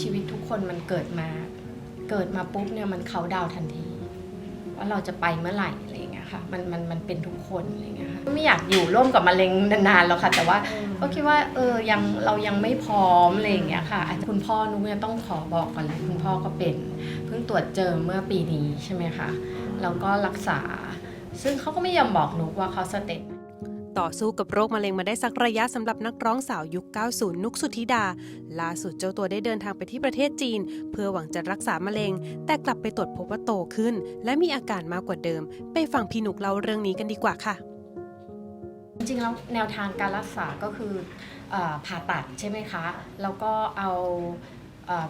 ชีวิตทุกคนมันเกิดมา เกิดมาปุ๊บเนี่ยมันเขาดาวทันที ว่าเราจะไปเมื่อไหร่อะไรอย่างเงี้ยค่ะมันมันมันเป็นทุกคนอะไรอย่างเงี้ยค่ะไม่อยากอยู่ร่วมกับมะเร็งนานๆหรอกค่ะ แต่ว่าก็คิดว่าเออยังเรายังไม่พร้อมอะไรอย่างเงี้ยค่ะอาจจะคุณพ่อนุ้เนี่ยต้องขอบอกก่อนเลยคุณพ่อก็เป็น เพิ่งตรวจเจอเมื่อปีนี้ใช่ไหมคะแล้วก็รักษา ซึ่งเขาก็ไม่ยอมบอกนุกว่าเขาสเต็ป ต่อสู้กับโรคมะเร็งมาได้สักระยะสำหรับนักร้องสาวยุค 90 นุกสุธิดา ล่าสุดเจ้าตัวได้เดินทางไปที่ประเทศจีน เพื่อหวังจะรักษามะเร็ง แต่กลับไปตรวจพบว่าโตขึ้น และมีอาการมากกว่าเดิม ไปฟังพี่นุกเล่าเรื่องนี้กันดีกว่าค่ะ จริงๆแล้วแนวทางการรักษาก็คืออผ่าตัดใช่ไหมคะ แล้วก็เอา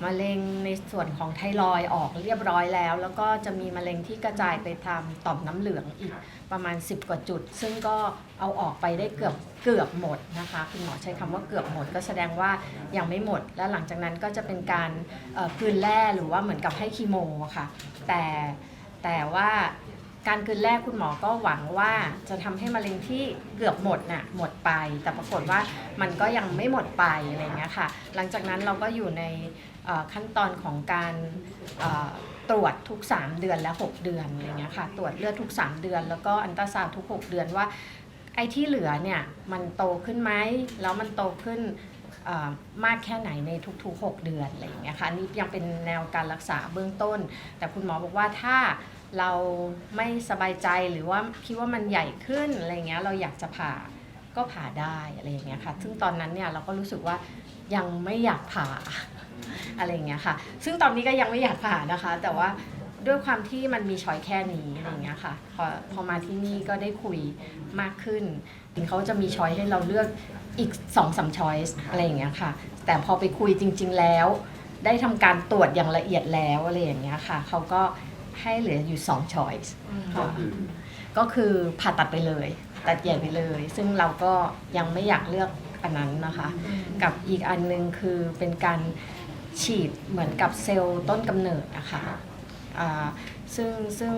มะเร็งในส่วนของไทรอยออกเรียบร้อยแล้ว แล้วก็จะมีมะเร็งที่กระจายไปตามต่อมน้ำเหลืองอีกประมาณ 10 กว่าจุด ซึ่งก็เอาออกไปได้เกือบเกือบหมดนะคะคุณหมอใช้คำว่าเกือบหมด ก็แสดงว่ายังไม่หมด และหลังจากนั้นก็จะเป็นการเอ่อกลืนแร่หรือว่าเหมือนกับให้คีโมค่ะ แต่แต่ว่าการกลืนแร่คุณหมอก็หวังว่าจะทำให้มะเร็งที่เกือบหมดน่ะหมดไป แต่ปรากฏว่ามันก็ยังไม่หมดไปอะไรเงี้ยค่ะ หลังจากนั้นเราก็อยู่ใน ขั้นตอนของการตรวจทุก 3 เดือนและ 6 เดือนอะไรเงี้ยค่ะตรวจเลือดทุก 3 เดือน แล้วก็อันตราซาวทุก 6 เดือนว่าไอ้ที่เหลือเนี่ยมันโตขึ้นไหมแล้วมันโตขึ้นมากแค่ไหนในทุกๆ 6 เดือนอะไรอย่างเงี้ยค่ะนนี่ยังเป็นแนวการรักษาเบื้องต้น แต่คุณหมอบอกว่าถ้าเราไม่สบายใจหรือว่าคิดว่ามันใหญ่ขึ้นอะไรเงี้ยเราอยากจะผ่า ก็ผ่าได้อะไรอย่างเงี้ยค่ะ ซึ่งตอนนั้นเนี่ยเราก็รู้สึกว่ายังไม่อยากผ่าอะไรอย่างเงี้ยค่ะ ซึ่งตอนนี้ก็ยังไม่อยากผ่านะคะ แต่ว่าด้วยความที่มันมีช้อยแค่นี้อะไรอย่างเงี้ยค่ะ พอพอมาที่นี่ก็ได้คุยมากขึ้นเขาจะมีช้อยให้เราเลือกอีก2องสามช้อยส์อะไรอย่างเงี้ยค่ะ แต่พอไปคุยจริง ๆแล้ว ได้ทำการตรวจอย่างละเอียดแล้วอะไรอย่างเงี้ยค่ะ เขาก็ให้เหลืออยู่2ช้อยส์ค่ะก็คือผ่าตัดไปเลย ตัดใหญ่ไปเลย ซึ่งเราก็ยังไม่อยากเลือกอันนั้นนะคะ กับอีกอันหนึงคือเป็นการฉีดเหมือนกับเซลล์ต้นกำเนิดนะคะอ่าซึ่งซึ่ง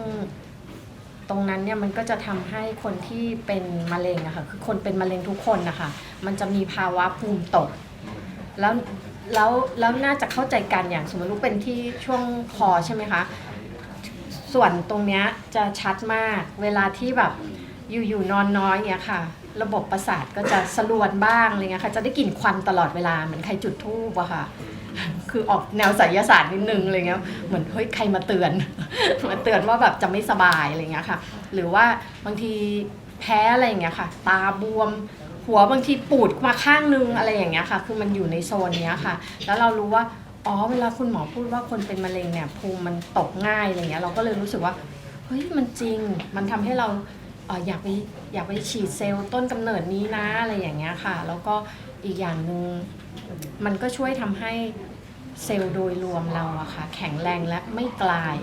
ตรงนั้นเนี่ยมันก็จะทำให้คนที่เป็นมะเร็งอะค่ะคือคนเป็นมะเร็งทุกคนนะคะมันจะมีภาวะภูมิตก แล้วแล้วแล้วน่าจะเข้าใจกันอย่างสมมติลูกเป็นที่ช่วงคอใช่ไหมคะส่วนตรงเนี้ยจะชัดมากเวลาที่แบบ อยู่อยู่นอนน้อยเนี่ยค่ะ ระบบประสาทก็จะสลวนบ้างอะไรเงี้ยค่ะจะได้กลิ่นควันตลอดเวลาเหมือนใครจุดธูปอะค่ะ คือออกแนวไสยศาสตร์นิดนึงอะไรเงี้ยเหมือนเฮ้ยใครมาเตือน มาเตือนว่าแบบจะไม่สบายอะไรเงี้ยค่ะ หรือว่าบางทีแพ้อะไรเงี้ยค่ะ ตาบวมหัวบางทีปูดมาข้างนึงอะไรอย่างเงี้ยค่ะ คือมันอยู่ในโซนเนี้ยค่ะ แล้วเรารู้ว่าอ๋อเวลาคุณหมอพูดว่าคนเป็นมะเร็งเนี่ยภูมิมันตกง่ายอะไรเงี้ยเราก็เลยรู้สึกว่าเฮ้ยมันจริง มันทำให้เรา อออยากไปอยากไปฉีดเซลล์ต้นกำเนิดนี้นะอะไรอย่างเงี้ยค่ะ แล้วก็อีกอย่างหนึ่งมันก็ช่วยทำให้เซลล์โดยรวมเราอะค่ะแข็งแรงและไม่กลาย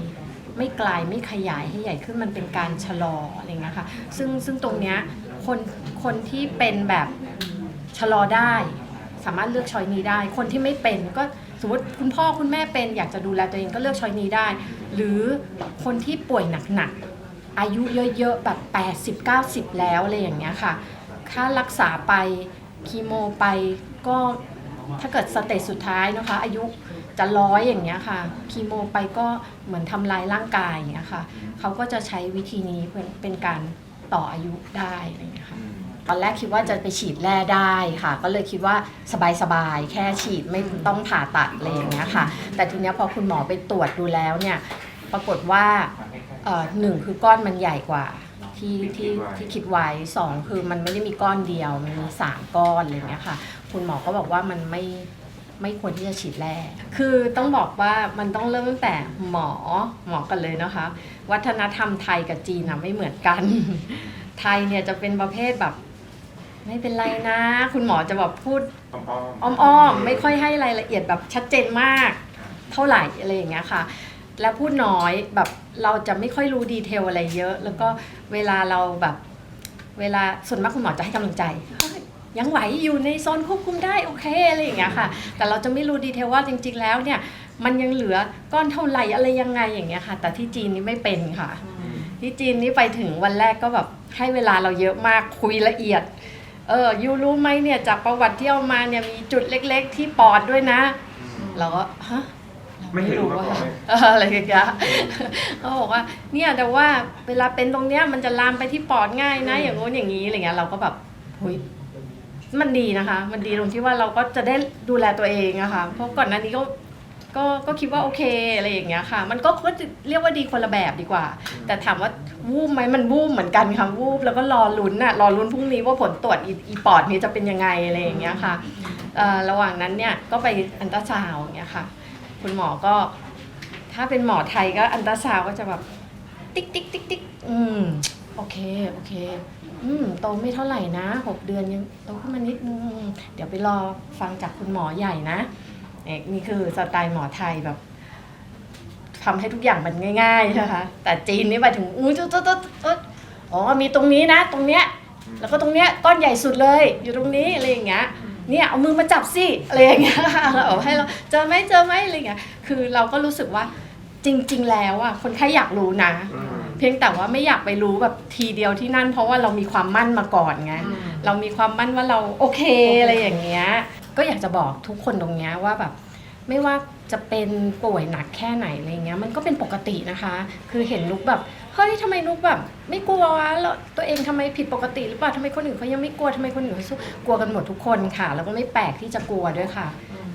ไม่กลายไม่ขยายให้ใหญ่ขึ้นมันเป็นการชะลออะไรเงี้ยค่ะซึ่งซึ่งตรงเนี้ยคนคนที่เป็นแบบชะลอได้ สามารถเลือกช้อยนี้ได้ คนที่ไม่เป็นก็สมมติคุณพ่อคุณแม่เป็นอยากจะดูแลตัวเองก็เลือกช้อยนี้ได้ หรือคนที่ป่วยหนักๆ อายุเยอะๆแบบ 80-90 แล้วอะไรอย่างเงี้ยค่ะ ค่ารักษาไปคีโมไปก็ถ้าเกิดสเตจสุดท้ายนะคะ อายุจะร้อยอย่างเงี้ยค่ะคีโมไปก็เหมือนทำลายร่างกายอย่างเงี้ยค่ะเขาก็จะใช้วิธีนี้เป็นเป็นการต่ออายุได้อะไรอย่างเงี้ยค่ะตอนแรกคิดว่าจะไปฉีดแร่ได้ค่ะ ก็เลยคิดว่าสบายๆ แค่ฉีดไม่ต้องผ่าตัดอะไรอย่างเงี้ยค่ะ แต่ทีเนี้ยพอคุณหมอไปตรวจดูแล้วเนี่ย ปรากฏว่า เอ่อหนึ่งคือก้อนมันใหญ่กว่า ที่ที่ที่คิดไว้สองคือมันไม่ได้มีก้อนเดียวมันมีสามก้อนอะไรอย่างเงี้ยค่ะ คุณหมอก็บอกว่ามันไม่ไม่ควรที่จะฉีดแร่คือต้องบอกว่ามันต้องเริ่มตั้งแต่หมอหมอกันเลยนะคะ วัฒนธรรมไทยกับจีนนะไม่เหมือนกัน ไทยเนี่ยจะเป็นประเภทแบบ ไม่เป็นไรนะ คุณหมอจะแบบพูดอ้อมๆไม่ค่อยให้รายละเอียดแบบชัดเจนมาก เท่าไหร่อะไรอย่างเงี้ยค่ะ แล้วพูดน้อยแบบ เราจะไม่ค่อยรู้ดีเทลอะไรเยอะ แล้วก็เวลาเราแบบ เวลาส่วนมากคุณหมอจะให้กำลังใจ ยังไหวอยู่ในโซนควบคุมได้โอเคอะไรอย่างเงี้ยค่ะ แต่เราจะไม่รู้ดีเทลว่าจริง ๆ แล้วเนี่ย มันยังเหลือก้อนเท่าไหร่อะไรยังไงอย่างเงี้ยค่ะ แต่ที่จีนนี่ไม่เป็นค่ะ ที่จีนนี่ไปถึงวันแรกก็แบบให้เวลาเราเยอะมากคุยละเอียดเออยูรู้ไหมเนี่ยจากประวัติที่เอามาเนี่ยมีจุดเล็ก ๆ ที่ปอดด้วยนะ เราก็ฮะ ไม่เห็นมาก่อนว่าเลยเอออะไรอย่างเงี้ยเขาบอกว่า เนี่ยแต่ว่าเวลาเป็นตรงเนี้ยมันจะลามไปที่ปอดง่ายนะ อย่างงู้นอย่างนี้อะไรเงี้ยเราก็แบบเฮ้ยมันดีนะคะ มันดีตรงที่ว่าเราก็จะได้ดูแลตัวเองอะค่ะเพราะก่อนหน้านี้ก็ก็ก็คิดว่าโอเคอะไรอย่างเงี้ยค่ะ มันก็ก็จะเรียกว่าดีคนละแบบดีกว่า แต่ถามว่าวูบไหมมันวูบเหมือนกันค่ะวูบแล้วก็รอลุ้นอะรอลุ้นพรุ่งนี้ว่าผลตรวจอีอีปอดนี้จะเป็นยังไงอะไรอย่างเงี้ยค่ะเอ่อระหว่างนั้นเนี่ยก็ไปอันตราซาวด์อย่างเงี้ยค่ะ คุณหมอก็ ถ้าเป็นหมอไทยก็อันตราซาวก็จะแบบ ติ๊กติ๊กติ๊กติ๊กอืมโอเคโอเค อืมโตไม่เท่าไหร่นะหกเดือนยังโตขึ้นมานิดนึงเดี๋ยวไปรอฟังจากคุณหมอใหญ่นะเอกนี่คือสไตล์หมอไทยแบบทำให้ทุกอย่างมันง่ายๆนะคะแต่จีนนี่ไปถึงอู้จุดจุดจุดจุดอ๋อมีตรงนี้นะ ตรงเนี้ยแล้วก็ตรงเนี้ยก้อนใหญ่สุดเลย อยู่ตรงนี้อะไรอย่างเงี้ย เนี่ยเอามือมาจับสิอะไรอย่างเงี้ยเอาให้เราเจอไหมเจอไหมอะไรอย่างเงี้ยคือเราก็รู้สึกว่าจริง ๆ แล้วอะคนไข้อยากรู้นะ อืม เพียงแต่ว่าไม่อยากไปรู้แบบทีเดียวที่นั่น เพราะว่าเรามีความมั่นมาก่อนไง เรามีความมั่นว่าเราโอเคอะไรอย่างเงี้ย ก็อยากจะบอกทุกคนตรงเนี้ยว่าแบบ ไม่ว่าจะเป็นป่วยหนักแค่ไหนอะไรเงี้ย มันก็เป็นปกตินะคะ คือเห็นนุกแบบ เฮ้ยทำไมนุกแบบ ไม่กลัววะแล้วตัวเองทำไมผิดปกติหรือเปล่าทำไมคนอื่นเขายังไม่กลัวทำไมคนอื่นเขาสู้กลัวกันหมดทุกคนค่ะ แล้วก็ไม่แปลกที่จะกลัวด้วยค่ะ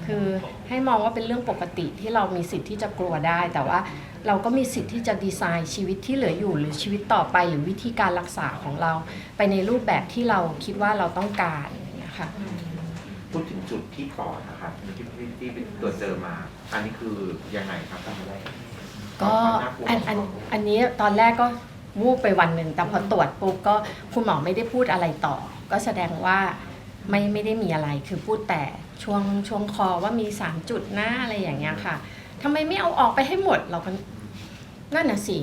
คือให้มองว่าเป็นเรื่องปกติที่เรามีสิทธิ์ที่จะกลัวได้ แต่ว่าเราก็มีสิทธิ์ที่จะดีไซน์ชีวิตที่เหลืออยู่ หรือชีวิตต่อไปหรือวิธีการรักษาของเรา ไปในรูปแบบที่เราคิดว่าเราต้องการอย่างเงี้ยค่ะ พูดถึงจุดที่ปอดนะครับที่ที่ที่ที่ตรวจเจอมา อันนี้คือยังไงครับทำอะไรก็ความน่า กลัวอันอันอันนี้ตอนแรกก็วูบไปวันหนึ่งแต่พอตรวจปุ๊บก็คุณหมอไม่ได้พูดอะไรต่อ ก็แสดงว่าไม่ไม่ได้มีอะไรคือพูดแต่ช่วงช่วงคอว่ามีสามจุดหน้าอะไรอย่างเงี้ยค่ะทำไมไม่เอาออกไปให้หมดเราก็ นั่นน่ะสิ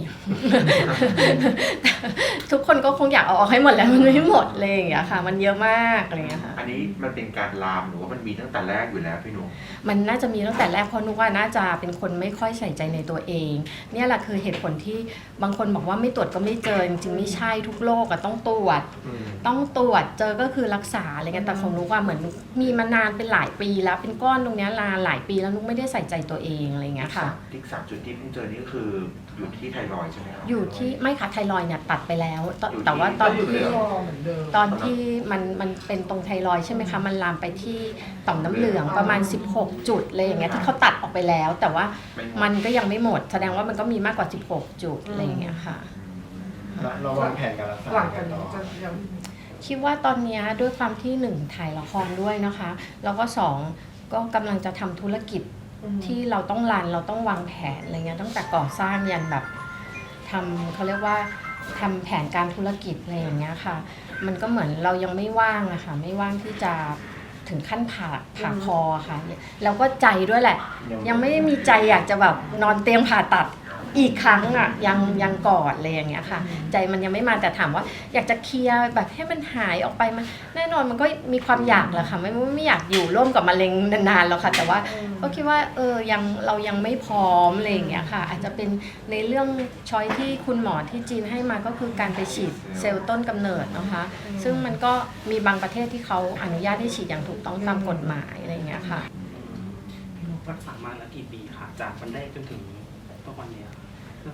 ทุกคนก็คงอยากเอาออกให้หมดแล้วมันไม่หมดเลยอย่างเงี้ยค่ะ มันเยอะมากอะไรอย่างเงี้ยค่ะ อันนี้มันเป็นการลามหรือว่ามันมีตั้งแต่แรกอยู่แล้วพี่หนุ่มมันน่าจะมีตั้งแต่แรกเพราะนุกว่าน่าจะเป็นคนไม่ค่อยใส่ใจในตัวเอง เนี่ยแหละคือเหตุผลที่บางคนบอกว่าไม่ตรวจก็ไม่เจอจริงๆไม่ใช่ทุกโรคอะต้องตรวจ อืมต้องตรวจเจอก็คือรักษาอะไรเงี้ยแต่ของนุกว่าเหมือนนุกมีมานานเป็นหลายปีแล้วเป็นก้อนตรงเนี้ยลาหลายปีแล้วนุกไม่ได้ใส่ใจตัวเองอะไรเงี้ยค่ะ ที่สามจุดที่เพิ่งเจอนี่ก็คืออยู่ที่ไทรอยด์ใช่ไหมครับ อยู่ที่ไม่ค่ะไทรอยด์เนี่ยตัดไปแล้วตอยู่ที่ แต่ว่าตอนอยู่ที่ที่เหลือตอนที่มันมันเป็นตรงไทรอยด์ใช่ไหมคะมันลามไปที่ต่อมน้ำเหลืองประมาณ 16 จุดเลยอย่างเงี้ยที่เขาตัดออกไปแล้ว แต่ว่าไม่หดมันก็ยังไม่หมด แสดงว่ามันก็มีมากกว่า 16 จุดอะไรอย่างเงี้ยค่ะเราเราวางแผนการรักษาหลังกัจากนต่นี้อจะยัง คิดว่าตอนเนี้ยด้วยความที่หนึ่งถ่ายละครด้วยนะคะ แล้วก็สองก็กำลังจะทำธุรกิจ ที่เราต้องรันเราต้องวางแผนอะไรเงี้ยตั้งแต่ก่อสร้างยันแบบทำเขาเรียกว่าทำแผนการธุรกิจอะไรอย่างเงี้ยค่ะ มันก็เหมือนเรายังไม่ว่างอะค่ะ ไม่ว่างที่จะถึงขั้นผ่าผ่าคออะค่ะ แล้วก็ใจด้วยแหละ ยังไม่ได้มีใจอยากจะแบบนอนเตียงผ่าตัด อีกครั้งอะยังยังก่อนเลยอย่างเงี้ยค่ะ ใจมันยังไม่มาแต่ถามว่า อยากจะเคลียร์แบบให้มันหายออกไปมันแน่นอนมันก็มีความอยากแหละค่ะไม่ไม่ไม่อยากอยู่ร่วมกับมะเร็งนานๆแล้วค่ะ แต่ว่าก็คิดว่าเออยังเรายังไม่พร้อมอะไรอย่างเงี้ยค่ะ อาจจะเป็นในเรื่องช้อยที่คุณหมอที่จีนให้มาก็คือการไปฉีดเซลล์ต้นกำเนิดนะคะ ซึ่งมันก็มีบางประเทศที่เขาอนุญาตให้ฉีดอย่างถูกต้องตามกฎหมายอะไรอย่างเงี้ยค่ะพี่นุกรักษามาแล้วกี่ปีคะจากวันแรกจนถึงทุกวันเนี้ย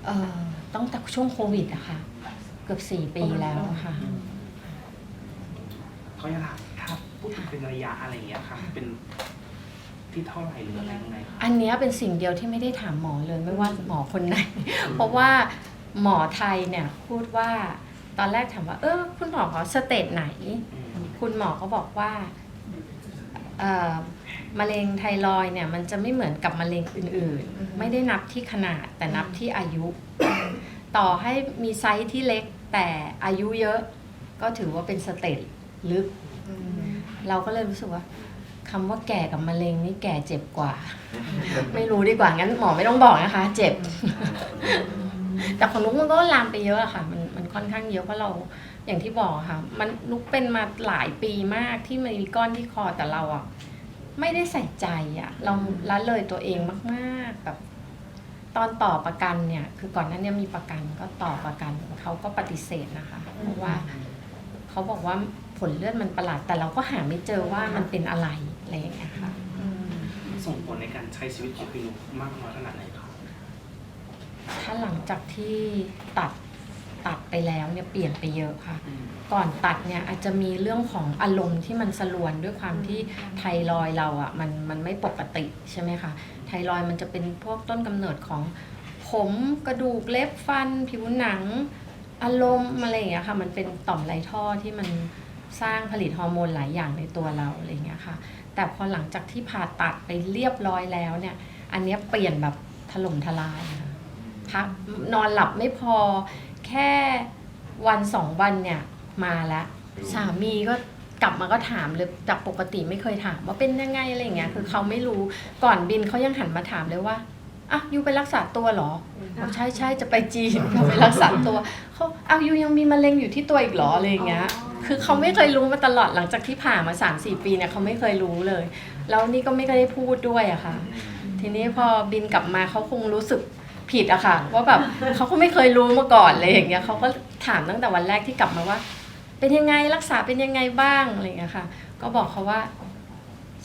เอ่อต้องแต่ช่วงโควิดอะค่ะ เกือบสี่ปีแล้วอะค่ะ เขาจะถามถ้าพูดถึงเป็นระยะอะไรอย่างเงี้ยค่ะ เป็นที่เท่าไหร่หรืออะไรยังไงคะ อันเนี้ยเป็นสิ่งเดียวที่ไม่ได้ถามหมอเลยไม่ว่าหมอคนไหน เพราะว่าหมอไทยเนี่ยพูดว่าตอนแรกถามว่า เออคุณหมอขอสเตจไหนอืมคุณหมอก็บอกว่าเอ่อ มะเร็งไทรอยด์เนี่ยมันจะไม่เหมือนกับมะเร็งอื่นๆ ไม่ได้นับที่ขนาดแต่นับที่อายุ ต่อให้มีไซส์ที่เล็กแต่อายุเยอะก็ถือว่าเป็นสเตจลึก เราก็เลยรู้สึกว่าคำว่าแก่กับมะเร็งนี่แก่เจ็บกว่า ไม่รู้ดีกว่า งั้นหมอไม่ต้องบอกนะคะ เจ็บ แต่ของนุกมันก็ลามไปเยอะอะค่ะ มันมันค่อนข้างเยอะเพราะเราอย่างที่บอกอะค่ะ มันนุกเป็นมาหลายปีมากที่มันมีก้อนที่คอแต่เราอะ ไม่ได้ใส่ใจอะเราละเลยตัวเองมากๆแบบตอนต่อประกันเนี่ย คือก่อนหนั้นเนี่ยมีประกันก็ต่อประกันเขาก็ปฏิเสธนะคะเพราะว่าเขาบอกว่าผลเลือดมันประหลาด แต่เราก็หาไม่เจอว่ามันเป็นอะไรอะไรอย่างเงี้ยค่ะสส่งผลในการใช้ชีวิตของพี่นุกมากน้อยขนาดไหนครับถ้าหลังจากที่ตัด ตัดไปแล้วเนี่ยเปลี่ยนไปเยอะค่ะ ก่อนตัดเนี่ยอาจจะมีเรื่องของอารมณ์ที่มันสลวนด้วยความที่ไทรอยด์เราอะ่ะมันมันไม่ปกติใช่ไหมคะไทรอยด์มันจะเป็นพวกต้นกำเนิดของผมกระดูกเล็บฟัน ผิวหนัง อารมณ์อะไรอย่างเงี้ยค่ะ มันเป็นต่อมไรท่อที่มันสร้างผลิตฮอร์โมนหลายอย่างในตัวเราอะไรอย่างเงี้ยค่ะ แต่พอหลังจากที่ผ่าตัดไปเรียบร้อยแล้วเนี่ย อันเนี้ยเปลี่ยนแบบถล่มทลายค่ะพักนอนหลับไม่พอ แค่วันสองวันเนี่ยมาแล้วสามีก็กลับมาก็ถามเลยจากปกติไม่เคยถามว่าเป็นยังไงอะไรอย่างเงี้ยคือเขาไม่รู้ก่อนบินเขายังหันมาถามเลยว่าอะยูไปรักษาตัวเหรอบอกใช่ใช่จะไปจีนจะไปรักษาตัวเขาเอายูยังมีมะเร็งอยู่ที่ตัวอีกเหรออะไรอย่างเงี้ย คือเขาไม่เคยรู้มาตลอดหลังจากที่ผ่ามา3าสี่ปีเนี่ยเขาไม่เคยรู้เลย แล้วนี่ก็ไม่เคยได้พูดด้วยอะค่ะ ทีนี้พอบินกลับมาเขาคงรู้สึก ผิดอะค่ะว่าแบบเขาก็ไม่เคยรู้มาก่อนเลยอย่างเงี้ยเขาก็ถามตั้งแต่วันแรกที่กลับมาว่า เป็นยังไงรักษาเป็นยังไงบ้างอะไรอย่างเงี้ยค่ะ ก็บอกเขาว่า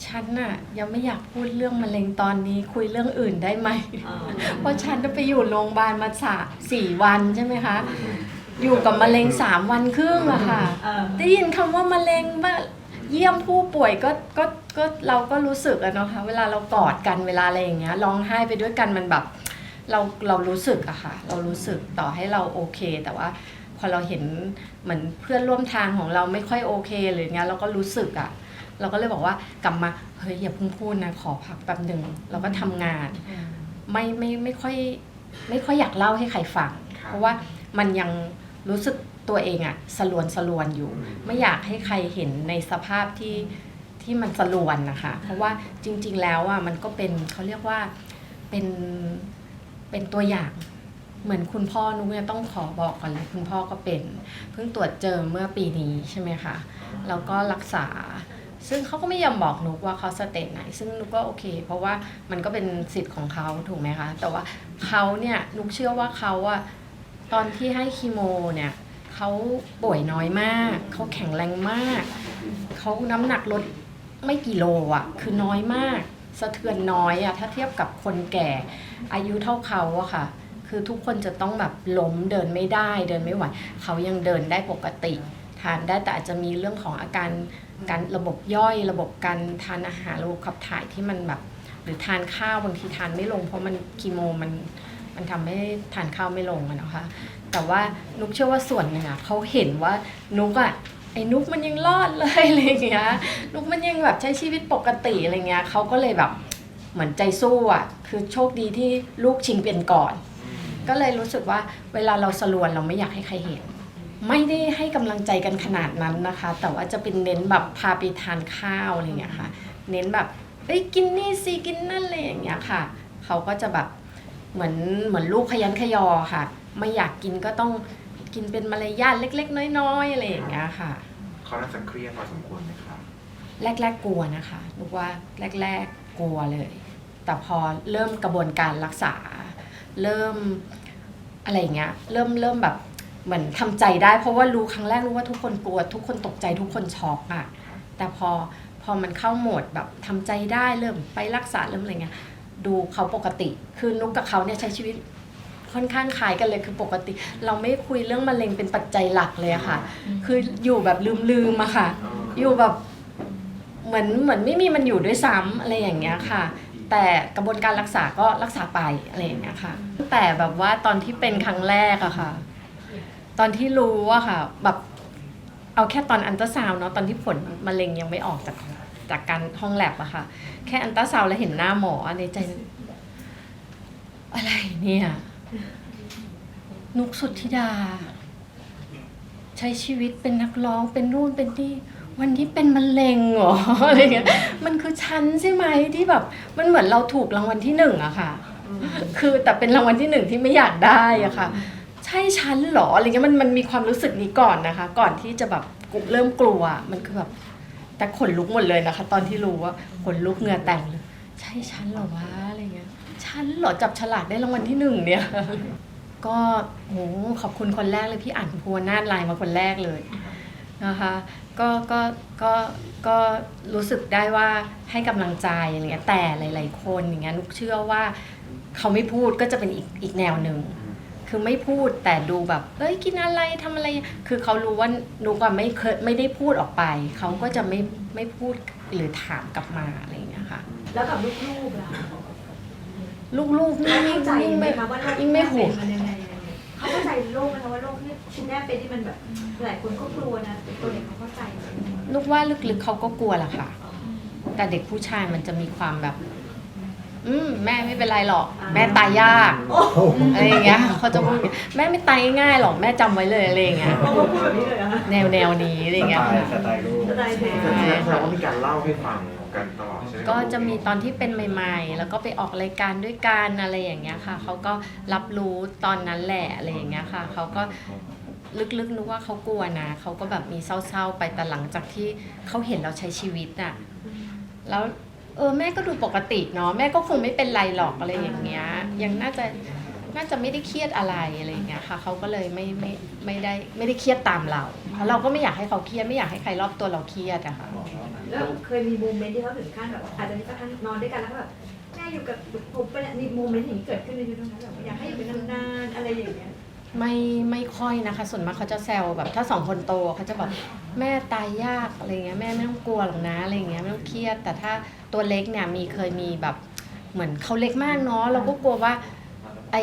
ฉันน่ะยังไม่อยากพูดเรื่องมะเร็งตอนนี้คุยเรื่องอื่นได้ไหม เพราะฉันจะไปอยู่โรงพยาบาลมาสามสี่วันใช่ไหมคะ อยู่กับมะเร็งสามวันครึ่งอะค่ะได้ยินคำว่ามะเร็งว่าเยี่ยมผู้ป่วยก็ก็ก็เราก็รู้สึกอะเนาะคะเวลาเรากอดกันเวลาอะไรอย่างเงี้ยร้องไห้ไปด้วยกันมันแบบ เราเรารู้สึกอะค่ะ เรารู้สึกต่อให้เราโอเค แต่ว่าพอเราเห็นเหมือนเพื่อนร่วมทางของเราไม่ค่อยโอเคหรือเงี้ยเราก็รู้สึกอะเราก็เลยบอกว่ากลับมาเฮ้ยอย่าเพิ่งพูดนะขอพักแป๊บหนึ่งเราก็ทำงาน ไม่ไม่ไม่ค่อยไม่ค่อยอยากเล่าให้ใครฟัง ครับ เพราะว่ามันยังรู้สึกตัวเองอะสลวนสลวนอยู่ ไม่อยากให้ใครเห็นในสภาพที่ที่มันสลวนนะคะ เพราะว่าจริง ๆ แล้วอะมันก็เป็นเขาเรียกว่าเป็น เป็นตัวอย่างเหมือนคุณพ่อนุ้ยต้องขอบอกก่อนเลยคุณพ่อก็เป็นเพิ่งตรวจเจอเมื่อปีนี้ใช่ไหมคะแล้วก็รักษา ซึ่งเขาก็ไม่ยอมบอกนุกว่าเขาสเตจไหน ซึ่งนุกก็โอเค เพราะว่ามันก็เป็นสิทธิ์ของเขาถูกไหมคะ แต่ว่าเขาเนี่ยนุกเชื่อว่าเขาอะตอนที่ให้คีโมเนี่ยเขาป่วยน้อยมากเขาแข็งแรงมากเขาน้ำหนักลดไม่กี่โลอะคือน้อยมาก สะเทือนน้อยอะถ้าเทียบกับคนแก่อายุเท่าเขาอะค่ะ คือทุกคนจะต้องแบบล้มเดินไม่ได้เดินไม่ไหวเขายังเดินได้ปกติ ทานได้แต่อาจจะมีเรื่องของอาการการระบบย่อยระบบการทานอาหารระบบขับถ่ายที่มันแบบ หรือทานข้าวบางทีทานไม่ลง เพราะมันคีโมมันมันทำให้ทานข้าวไม่ลงอะนะคะแต่ว่านุกเชื่อว่าส่วนหนึ่งอะเขาเห็นว่านุกอะ ไอ้นุกมันยังรอดเลยอะไรเงี้ยนุกมันยังแบบใช้ชีวิตปกติอะไรเงี้ยเขาก็เลยแบบเหมือนใจสู้อะ คือโชคดีที่ลูกชิงเป็นก่อน ก็เลยรู้สึกว่าเวลาเราสลวนเราไม่อยากให้ใครเห็น ไม่ได้ให้กำลังใจกันขนาดนั้นนะคะ แต่ว่าจะเป็นเน้นแบบพาไปทานข้าวอะไรเงี้ยค่ะ เน้นแบบเอ้ยกินนี่สิกินนั่นอะไรอย่างเงี้ยค่ะเขาก็จะแบบเหมือนเหมือนลูกขยันขยอค่ะ ไม่อยากกินก็ต้อง กินเป็นมารยาทเล็ก ๆ น้อยๆอะไรอย่างเงี้ยค่ะ เขาน่าจะเครียดพอสมควรไหมครับแรก ๆ กลัวนะคะนึกว่าแรก ๆ กลัวเลย แต่พอเริ่มกระบวนการรักษา เริ่มอะไรอย่างเงี้ย เริ่มเริ่มแบบเหมือนทำใจได้ เพราะว่ารู้ครั้งแรกรู้ว่าทุกคนกลัว ทุกคนตกใจทุกคนช็อกอะแต่พอพอมันเข้าโหมดแบบทำใจได้เริ่มไปรักษาเริ่มอะไรเงี้ยดูเขาปกติคือนุกกับเขาเนี่ยใช้ชีวิต ค่อนข้างคล้ายกันเลยคือปกติ เราไม่คุยเรื่องมะเร็งเป็นปัจจัยหลักเลยอะค่ะ คืออยู่แบบลืมๆอะค่ะ อยู่แบบเหมือนเหมือนไม่มีมันอยู่ด้วยซ้ำอะไรอย่างเงี้ยค่ะ แต่กระบวนการรักษาก็รักษาไปอะไรอย่างเงี้ยค่ะแต่แบบว่าตอนที่เป็นครั้งแรกอะค่ะ ตอนที่รู้อะค่ะแบบเอาแค่ตอนอันตราซาวน์เนาะตอนที่ผลมะเร็งยังไม่ออกจากจากการห้องแลบอะค่ะ แค่อันตราซาวน์แล้วเห็นหน้าหมอในใจนึกอะไรเนี่ย นุกสุทธิดา ใช้ชีวิตเป็นนักร้องเป็นนู่นเป็นนี่วันที่เป็นมะเร็งเหรออะไรเงี้ยมันคือฉันใช่ไหมที่แบบ มันเหมือนเราถูกรางวัลที่หนึ่งอะค่ะ คือแต่เป็นรางวัลที่หนึ่งที่ไม่อยากได้อะค่ะ ใช่ฉันเหรออะไรเงี้ยมันมันมีความรู้สึกนี้ก่อนนะคะ ก่อนที่จะแบบเริ่มกลัวมันคือแบบแต่ขนลุกหมดเลยนะคะ ตอนที่รู้ว่าขนลุกเหงื่อแต่งเลยใช่ฉันเหรอวะอะ ฉันเหรอจับฉลากได้รางวัลที่หนึ่งเนี่ย ก็โหขอบคุณคนแรกเลยพี่อ่านภูวนาถไลน์มาคนแรกเลยนะคะกก็ก็ก็ก็รู้สึกได้ว่าให้กำลังใจอะไรเงี้ยแต่หลาย ๆ คนอย่างเงี้ยนุกเชื่อว่าเขาไม่พูดก็จะเป็นอีกอีกแนวหนึ่งคือไม่พูดแต่ดูแบบเอ้ยกินอะไรทำอะไร คือเขารู้ว่านุกอะไม่เคยไม่ได้พูดออกไป เขาก็จะไม่ไม่พูดหรือถามกลับมาอะไรอย่างเงี้ยค่ะ แล้วกับลูกๆล่ะ ลูกๆนี่ยิ่งเข้าใจยิ่งไหมไม่คะว่าโรคยิ่งไม่ห่วงมันยังไงเขาเข้าใจโรคไหมคะว่าโรคที่คุณแม่เป็นที่มันแบบหลายคนก็กลัวนะตัวเด็กเขาเข้าใจไหมนุกว่าลึกๆเขาก็กลัวแหละค่ะ แต่เด็กผู้ชายมันจะมีความแบบ อืมแม่ไม่เป็นไรหรอก แม่ตายยากอะไรอย่างเงี้ยเขาจะพูดแม่ไม่ตายง่ายๆหรอกแม่จำไว้เลยอะไรอย่างเงี้ยเขาก็พูดแบบนี้เลยเหรอคะแนวแนวๆนี้อะไรอย่างเงี้ยสไตค่ะล์สไตล์ลูก สไตล์เด็กแสดงว่ามีการเล่าให้ฟัง ก็จะมีตอนที่เป็นใหม่ ๆ แล้วก็ไปออกรายการด้วยกันอะไรอย่างเงี้ยค่ะเขาก็รับรู้ตอนนั้นแหละอะไรอย่างเงี้ยค่ะเขาก็ลึกๆนึกว่าเขากลัวนะเขาก็แบบมีเศร้าๆไปแต่หลังจากที่เขาเห็นเราใช้ชีวิตน่ะแล้วเออแม่ก็ดูปกติเนาะแม่ก็คงไม่เป็นไรหรอกอะไรอย่างเงี้ยยังน่าจะ น่าจะไม่ได้เครียดอะไรอะไรอย่างเงี้ยค่ะเขาก็เลยไม่ไม่ไม่ได้ไม่ได้เครียดตามเราเพราะเราก็ไม่อยากให้เขาเครียดไม่อยากให้ใครรอบตัวเราเครียดอะค่ะ แล้วเคยมีโมเมนต์ที่เขาถึงขั้นแบบอาจจะมีกระทั่งนอนด้วยกันแล้วก็แบบแม่อยู่กับผมเป็นมีโมเมนต์อย่างนี้เกิดขึ้นในชีวิตตรงนั้นแบบว่าอยากให้อยู่กันนานๆอะไรอย่างเงี้ยไม่ไม่ค่อยนะคะ ส่วนมากเขาจะแซวแบบถ้าสองคนโตเขาจะแบบแม่ตายยากอะไรเงี้ยแม่ไม่ต้องกลัวหรอกนะอะไรเงี้ยไม่ต้องเครียด แต่ถ้าตัวเล็กเนี่ยมีเคยมีแบบเหมือนเขาเล็กมากเนาะเราก็กลัวว่า ไอ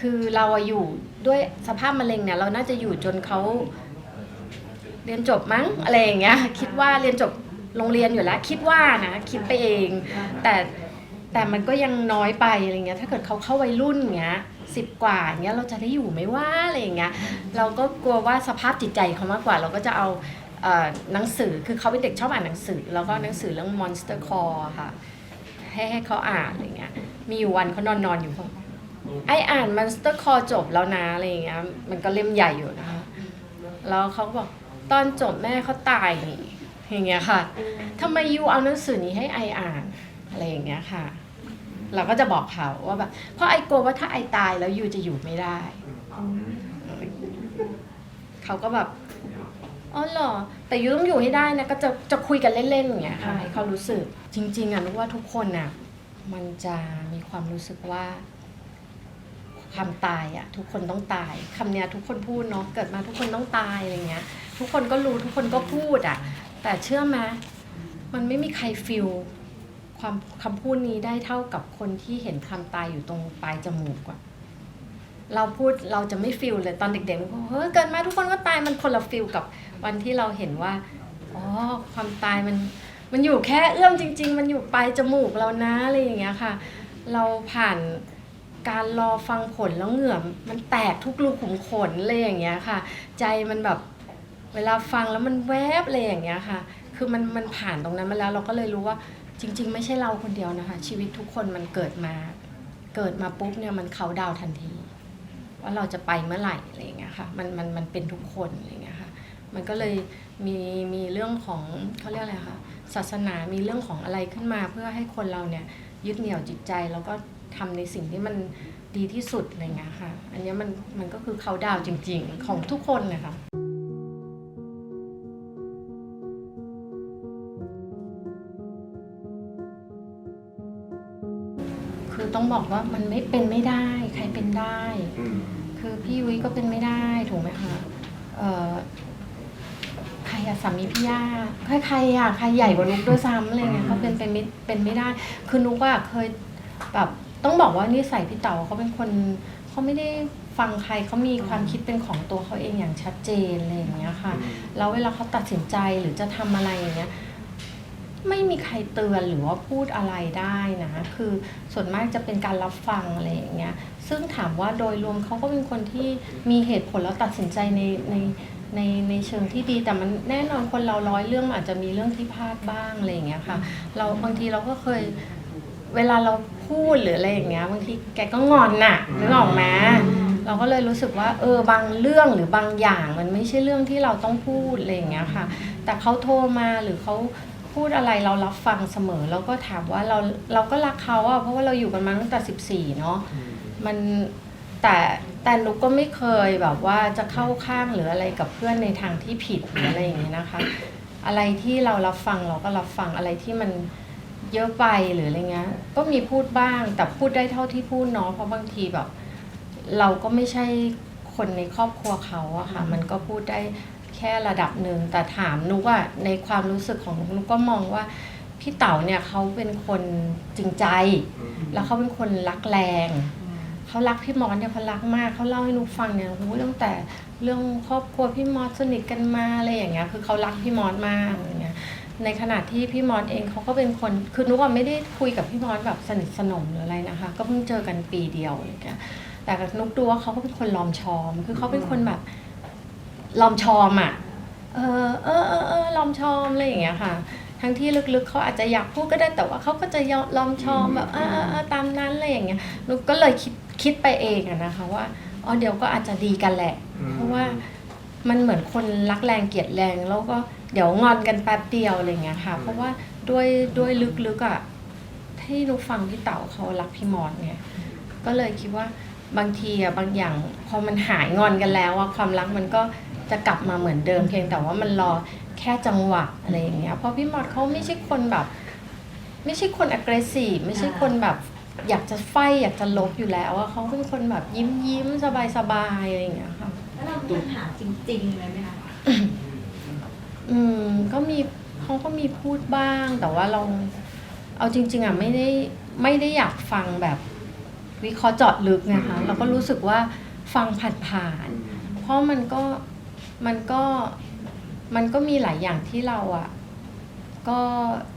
คือเราอะอยู่ด้วยสภาพมะเร็งเนี่ยเราน่าจะอยู่จนเขาเรียนจบมั้งอะไรอย่างเงี้ยคิดว่าเรียนจบโรงเรียนอยู่แล้ว คิดว่านะคิดไปเอง แต่แต่มันก็ยังน้อยไปอะไรเงี้ยถ้าเกิดเขาเข้าวัยรุ่นเงี้ยสิบกว่าเงี้ยเราจะได้อยู่ไหมว่าอะไรอย่างเงี้ยเราก็กลัวว่าสภาพจิตใจเขามากกว่า เราก็จะเอาเอ่อหนังสือคือเขาเป็นเด็กชอบอ่านหนังสือ แล้วก็หนังสือเรื่อง Monster Call อะค่ะให้ให้เขาอ่านอะไรเงี้ยมีอยู่วันเขานอนนอนอยู่เขา ไออ่าน Monster Call จบแล้วนะอะไรอย่างเงี้ยมันก็เล่มใหญ่อยู่นะคะแล้วเขาก็บอกตอนจบแม่เขาตายนี่อย่างเงี้ยค่ะทำไมยูเอาหนังสือนี้ให้ไออ่านอะไรอย่างเงี้ยค่ะ เราก็จะบอกเขาว่าแบบเพราะไอกลัวว่าถ้าไอตายแล้วยูจะอยู่ไม่ได้ เขาก็แบบอ๋อเหรอ แต่ยูต้องอยู่ให้ได้นะก็จะจะคุยกันเล่นๆอย่างเงี้ยค่ะให้เขารู้สึกจริง ๆอะนึกว่าทุกคนน่ะมันจะมีความรู้สึกว่า ความตายอะทุกคนต้องตายคำเนี้ยทุกคนพูดเนาะเกิดมาทุกคนต้องตายอะไรเงี้ย ทุกคนก็รู้ทุกคนก็พูดอะแต่เชื่อไหมมันไม่มีใครฟิลความคำพูดนี้ได้เท่ากับคนที่เห็นความตายอยู่ตรงปลายจมูกอะเราพูดเราจะไม่ฟิลเลยตอนเด็กๆมันก็เฮ้ยเกิดมาทุกคนก็ตายมันคนละฟิลกับวันที่เราเห็นว่าอ๋อความตายมันมันอยู่แค่เอื้อมจริง ๆ มันอยู่ปลายจมูกเรานะอะไรอย่างเงี้ยค่ะ เราผ่าน การรอฟังผลแล้วเหงื่อมันแตกทุกรูขุมขนเลยอย่างเงี้ยค่ะ ใจมันแบบเวลาฟังแล้วมันแวบเลยอย่างเงี้ยค่ะ คือมันมันผ่านตรงนั้นมาแล้วเราก็เลยรู้ว่าจริง ๆ ไม่ใช่เราคนเดียวนะคะ ชีวิตทุกคนมันเกิดมา เกิดมาปุ๊บเนี่ยมันเขาดาวทันที ว่าเราจะไปเมื่อไหร่อะไรอย่างเงี้ยค่ะมันมันมันเป็นทุกคนอะไรอย่างเงี้ยค่ะ มันก็เลยมีมีเรื่องของเขาเรียกอะไรคะศาสนามีเรื่องของอะไรขึ้นมาเพื่อให้คนเราเนี่ยยึดเหนี่ยวจิตใจแล้วก็ ทำในสิ่งที่มันดีที่สุดอะไรอย่างเงี้ยค่ะ อันเนี้ยมันมันก็คือเขาดาวน์จริง ๆ ของทุกคนเลยค่ะคือต้องบอกว่ามันไม่เป็นไม่ได้ ใครเป็นได้อืมคือพี่ยุ้ยก็เป็นไม่ได้ถูกไหมคะเอ่อใครอะสามีพี่ย่าใครใครอะใครใหญ่กว่านุกด้วยซ้ำอะไรเงี้ยเขาเป็นเป็นไม่เป็นไม่ได้ คือนุกอะเคยแบบ ต้องบอกว่านิสัยพี่เต๋าเขาเป็นคนเขาไม่ได้ฟังใครเขามีความคิดเป็นของตัวเขาเองอย่างชัดเจนอะไรอย่างเงี้ยค่ะแล้วเวลาเขาตัดสินใจหรือจะทำอะไรอย่างเงี้ยไม่มีใครเตือนหรือว่าพูดอะไรได้นะ คือส่วนมากจะเป็นการรับฟังอะไรอย่างเงี้ย ซึ่งถามว่าโดยรวมเขาก็เป็นคนที่มีเหตุผลแล้วตัดสินใจในในในในเชิงที่ดี แต่มันแน่นอนคนเราร้อยเรื่องมันอาจจะมีเรื่องที่พลาดบ้างอะไรอย่างเงี้ยค่ะ เราบางทีเราก็เคยเวลาเรา พูดหรืออะไรอย่างเงี้ยบางทีแกก็งอนน่ะนึกออกไหมเราก็เลยรู้สึกว่าเออบางเรื่องหรือบางอย่างมันไม่ใช่เรื่องที่เราต้องพูดอะไรอย่างเงี้ยค่ะ แต่เขาโทรมาหรือเขาพูดอะไรเรารับฟังเสมอ แล้วก็ถามว่าเราเราก็รักเขาอะเพราะว่าเราอยู่กันมาตั้งแต่สิบสี่เนาะมันแต่แต่นุกก็ไม่เคยแบบว่าจะเข้าข้างหรืออะไรกับเพื่อนในทางที่ผิดหรืออะไรอย่างนี้นะคะ อะไรที่เรารับฟังเราก็รับฟังอะไรที่มัน เยอะไปหรืออะไรเงี้ย ก็มีพูดบ้างแต่พูดได้เท่าที่พูดเนาะเพราะบางทีแบบ เราก็ไม่ใช่คนในครอบครัวเขาอะค่ะ มันก็พูดได้แค่ระดับหนึ่งแต่ถามนุกอะในความรู้สึกของนุกนุกก็มองว่าพี่เต๋าเนี่ยเขาเป็นคนจริงใจ แล้วเขาเป็นคนรักแรง เขารักพี่มอสเนี่ยเขารักมากเขาเล่าให้นุกฟังเนี่ยโอ้โหตั้งแต่เรื่องครอบครัวพี่มอสสนิทกันมาอะไรอย่างเงี้ยคือเขารักพี่มอสมากอย่างเงี้ย ในขณะที่พี่มอสเองเขาก็เป็นคนคือนุกไม่ได้คุยกับพี่มอสแบบสนิทสนมหรืออะไรนะคะ ก็เพิ่งเจอกันปีเดียวอะไรเงี้ยแต่กับนุกดูว่าเขาก็เป็นคนลอมชอม คือเขาเป็นคนแบบลอมชอมอะเออเออเออเออลอมชอมอะไรอย่างเงี้ยค่ะ ทั้งที่ลึกๆเขาอาจจะอยากพูดก็ได้แต่ว่าเขาก็จะยอมลอมชอมแบบเออเออเออตามนั้นอะไรอย่างเงี้ยนุกก็เลยคิดคิดไปเองอะนะคะว่าอ๋อเดี๋ยวก็อาจจะดีกันแหละ เพราะว่ามันเหมือนคนรักแรงเกลียดแรงแล้วก็ เดี๋ยวงอนกันแป๊บเดียวอะไรอย่างเงี้ยค่ะ เพราะว่าด้วยด้วยลึกๆอะที่นุกฟังพี่เต๋าเขารักพี่มอสเนี่ย ก็เลยคิดว่าบางทีอะบางอย่างพอมันหายงอนกันแล้วอะความรักมันก็จะกลับมาเหมือนเดิมเพียงแต่ว่ามันรอแค่จังหวะอะไรอย่างเงี้ยเพราะพี่มอดเขาไม่ใช่คนแบบ ไม่ใช่คน aggressive ไม่ใช่คนแบบอยากจะไฟอยากจะลบอยู่แล้วอะเขาเป็นคนแบบยิ้มยิ้มสบายสบายอะไรอย่างเงี้ยค่ะ แล้วเรามีปัญหาจริงๆเลยไหมคะ อืมก็มีเขาก็มีพูดบ้าง แต่ว่าเราเอาจริง ๆอะไม่ได้ไม่ได้อยากฟังแบบวิเคราะห์เจาะลึกนะคะ เราก็รู้สึกว่าฟังผ่านๆเพราะมันก็มันก็มันก็มีหลายอย่างที่เราอะก็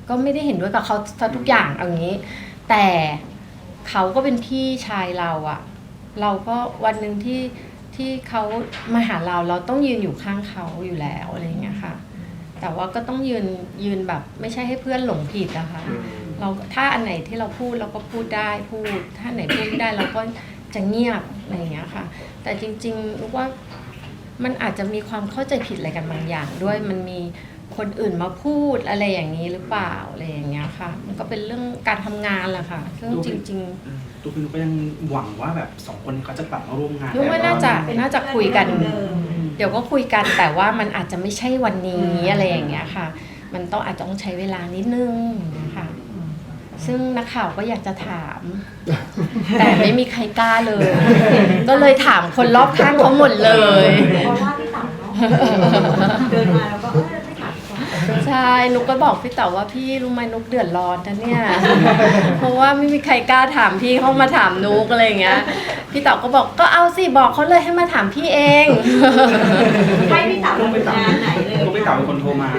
ก็ไม่ได้เห็นด้วยกับเขาซะทุกอย่างเอางี้ แต่เขาก็เป็นพี่ชายเราอะ เราก็วันหนึ่งที่ที่เขามาหาเราเราต้องยืนอยู่ข้างเขาอยู่แล้วอะไรอย่างเงี้ยค่ะ แต่ว่าก็ต้องยืนยืนแบบไม่ใช่ให้เพื่อนหลงผิดนะคะเราถ้าอันไหนที่เราพูดเราก็พูดได้พูด ถ้าอันไหนพูดไม่ได้เราก็จะเงียบอะไรอย่างเงี้ยค่ะ แต่จริงๆรู้ว่ามันอาจจะมีความเข้าใจผิดอะไรกันบางอย่าง ด้วยมันมีคนอื่นมาพูดอะไรอย่างนี้หรือเปล่าอะไรอย่างเงี้ยค่ะ มันก็เป็นเรื่องการทำงานแหละค่ะซึ่งจริงเออตัวพี่นุกก็ยังหวังว่าแบบสองคนนี้เขาจะกลับมาร่วมงานๆรู้ว่าน่าจะน่าจะคุยกัน เป็นเพื่อนเหมือนเดิมเดี๋ยวก็คุยกันแต่ว่ามันอาจจะไม่ใช่วันนี้อะไรอย่างเงี้ยค่ะ มันต้องอาจจะต้องใช้เวลานิดนึงนะคะซึ่งนักข่าวก็อยากจะถาม แต่ไม่มีใครกล้าเลย ก็เลยถามคนรอบข้างเขาหมดเลย เพราะว่าพี่เต๋าเนาะเดินมาแล้วก็เออไม่ถามดีกว่าใช่นุกก็บอกพี่เต๋อว่าพี่รู้ไหมนุกเดือดร้อนนะเนี่ย เพราะว่าไม่มีใครกล้าถามพี่เขามาถามนุกอะไรอย่างเงี้ย พี่เต๋อก็บอกก็เอาสิบอกเขาเลยให้มาถามพี่เอง ให้พี่เต๋าทำงานไหนเลยนุกไปเต่าเป็นคนโทรมา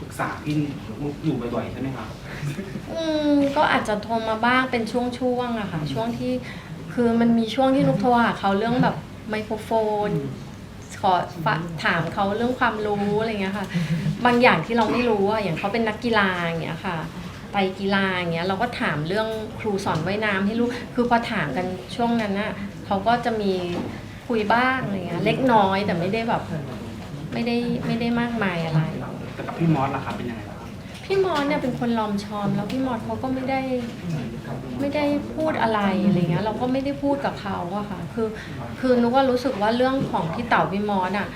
ปรึกษาพี่นุกอยู่บ่อยๆใช่ไหมครับ อืมก็อาจจะโทรมาบ้างเป็นช่วงๆอะค่ะ ช่วงที่คือมันมีช่วงที่นุกโทรหาเขาเรื่องแบบไมโครโฟน ขอฝะถามเขาเรื่องความรู้อะไรเงี้ยค่ะ บางอย่างที่เราไม่รู้อะอย่างเขาเป็นนักกีฬาอย่างเงี้ยค่ะ ไปกีฬาอย่างเงี้ยเราก็ถามเรื่องครูสอนว่ายน้ำให้ลูกคือพอถามกันช่วงนั้นน่ะเขาก็จะมีคุยบ้างอะไรเงี้ยเล็กน้อยแต่ไม่ได้แบบไม่ได้ไม่ได้มากมายอะไร แต่กับพี่มอสล่ะครับเป็นยังไงล่ะครับพี่มอสเนี่ยเป็นคนลอมชอม แล้วพี่มอสเขาก็ไม่ได้ไม่ได้พูดอะไรอะไรเงี้ยเราก็ไม่ได้พูดกับเขาอะค่ะคือคือนุกก็รู้สึกว่าเรื่องของพี่เต๋าพี่มอสอะ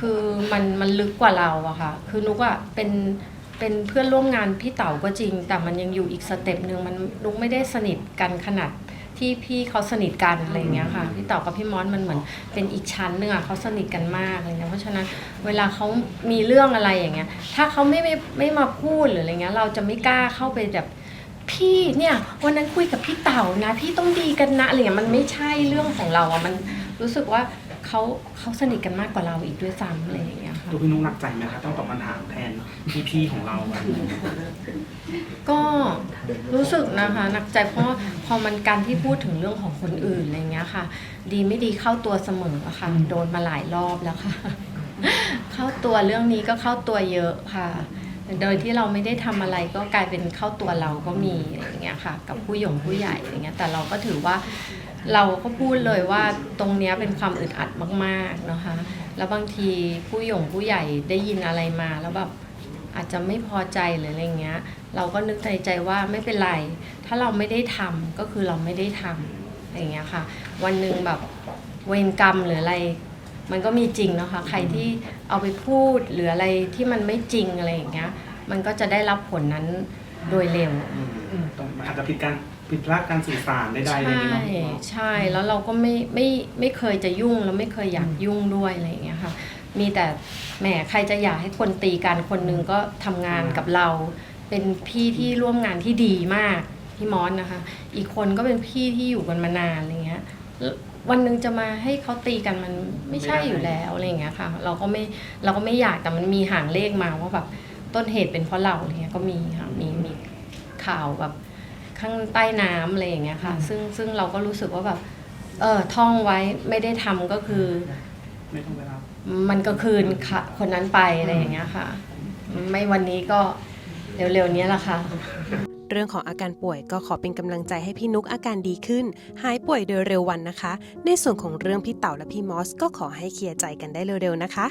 คือมันมันลึกกว่าเราอะค่ะคือนุกอะเป็น เป็นเพื่อนร่วมงานพี่เต๋าก็จริง แต่มันยังอยู่อีกสเต็ปหนึ่งมันนุกไม่ได้สนิทกันขนาดที่พี่เขาสนิทกันอะไรเงี้ยค่ะพี่เต๋ากับพี่มอสมันเหมือนเป็นอีกชั้นหนึ่งอะเขาสนิทกันมากอะไรเงี้ยเพราะฉะนั้นเวลาเขามีเรื่องอะไรอย่างเงี้ย ถ้าเขาไม่ไม่ไม่มาพูดหรืออะไรเงี้ย เราจะไม่กล้าเข้าไปแบบพี่เนี่ยวันนั้นคุยกับพี่เต่านะ พี่ต้องดีกันนะอะไรเงี้ยมันไม่ใช่เรื่องของเราอะมันรู้สึกว่า เขาเขาสนิทกันมากกว่าเราอีกด้วยซ้ำอะไรอย่างเงี้ยค่ะ ตัวพี่นุกหนักใจไหมครับต้องตอบคำถามแทนพี่ๆของเราอะก็รู้สึกนะคะหนักใจเพราะพอมันการที่พูดถึงเรื่องของคนอื่นอะไรเงี้ยค่ะ ดีไม่ดีเข้าตัวเสมออะค่ะโดนมาหลายรอบแล้วค่ะ เข้าตัวเรื่องนี้ก็เข้าตัวเยอะค่ะ โดยที่เราไม่ได้ทำอะไรก็กลายเป็นเข้าตัวเราก็มีอะไรอย่างเงี้ยค่ะ กับผู้หยงผู้ใหญ่อะไรเงี้ยแต่เราก็ถือว่า เราก็พูดเลยว่าตรงเนี้ยเป็นความอึดอัดมากๆนะคะ แล้วบางทีผู้หยงผู้ใหญ่ได้ยินอะไรมาแล้วแบบอาจจะไม่พอใจหรืออะไรเงี้ย เราก็นึกในใจว่าไม่เป็นไร ถ้าเราไม่ได้ทำก็คือเราไม่ได้ทอย่างเงี้ยค่ะ วันหนึ่งแบบเวรกรรมหรืออะไร มันก็มีจริงนะคะ ใครที่เอาไปพูดหรืออะไรที่มันไม่จริงอะไรอย่างเงี้ย มันก็จะได้รับผลนั้นโดยเร็วอืมตรงอาจจะผิดการ ผิดพลาดการสื่อสารใดๆใช่อะไรอย่างเงี้ยเนาะใช่ แล้วเราก็ไม่ไม่ไม่เคยจะยุ่งแล้วไม่เคยอยากยุ่งด้วยอะไรอย่างเงี้ยค่ะ มีแต่แหมใครจะอยากให้คนตีกันคนหนึงก็ทำงานกับเรา เป็นพี่ที่ร่วมงานที่ดีมากพี่มอสนะคะ อีกคนก็เป็นพี่ที่อยู่กันมานานอะไรเงี้ยแล้ววันหนึ่งจะมาให้เขาตีกันมันไม่ใช่อยู่แล้วอะไรอย่างเงี้ยค่ะ เราก็ไม่เราก็ไม่อยากแต่มันมีหางเลขมาว่าแบบต้นเหตุเป็นเพราะเราอะไรเงี้ยก็มีค่ะมีมีข่าวแบบ ข้างใต้น้ำอะไรอย่างเงี้ยค่ะ ซึ่งซึ่งเราก็รู้สึกว่าแบบ เออท่องไว้ไม่ได้ทำก็คือ ไม่ต้องไปรับ มันก็คืนค่ะคนนั้นไปอะไรอย่างเงี้ยค่ะ ไม่วันนี้ก็เร็วๆเนี้ยแหละค่ะ เรื่องของอาการป่วยก็ขอเป็นกำลังใจให้พี่นุกอาการดีขึ้น หายป่วยโดยเร็ววันนะคะ ในส่วนของเรื่องพี่เต่าและพี่มอสก็ขอให้เคลียร์ใจกันได้เร็วๆนะคะ